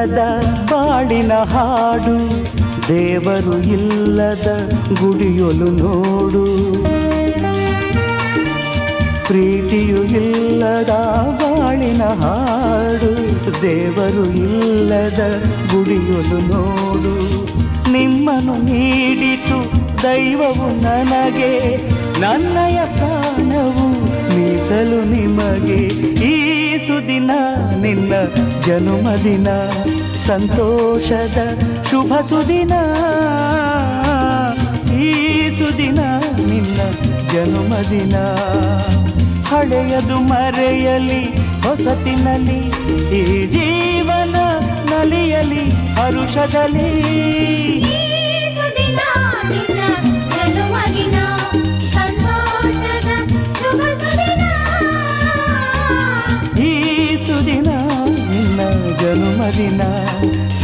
ಇಲ್ಲದ ಬಾಳಿನ ಹಾಡು, ದೇವರು ಇಲ್ಲದ ಗುಡಿಯೊಲು ನೋಡು. ಪ್ರೀತಿಯು ಇಲ್ಲದ ಬಾಳಿನ ಹಾಡು, ದೇವರು ಇಲ್ಲದ ಗುಡಿಯೊಲು ನೋಡು. ನಿಮ್ಮನ್ನು ನೀಡಿತು ದೈವವು ನನಗೆ, ನನ್ನಯ ಪ್ರಾಣವು ಮೀಸಲು ನಿಮಗೆ. ಈ ಸುದಿನ ನಿನ್ನ ಜನುಮದಿನ ಸಂತೋಷದ ಶುಭ ಸುದಿನ. ಈ ಸುದಿನ ನಿನ್ನ ಜನುಮದಿನ ಹಳೆಯದು ಮರೆಯಲಿ, ಹೊಸತಿನಲ್ಲಿ, ಈ ಜೀವನ ನಲಿಯಲಿ ಹರುಷದಲ್ಲಿ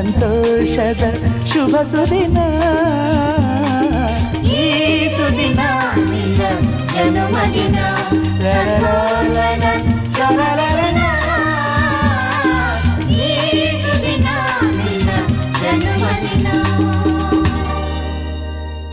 ಸಂತೋಷದ ಶುಭ ಸುದಿನ.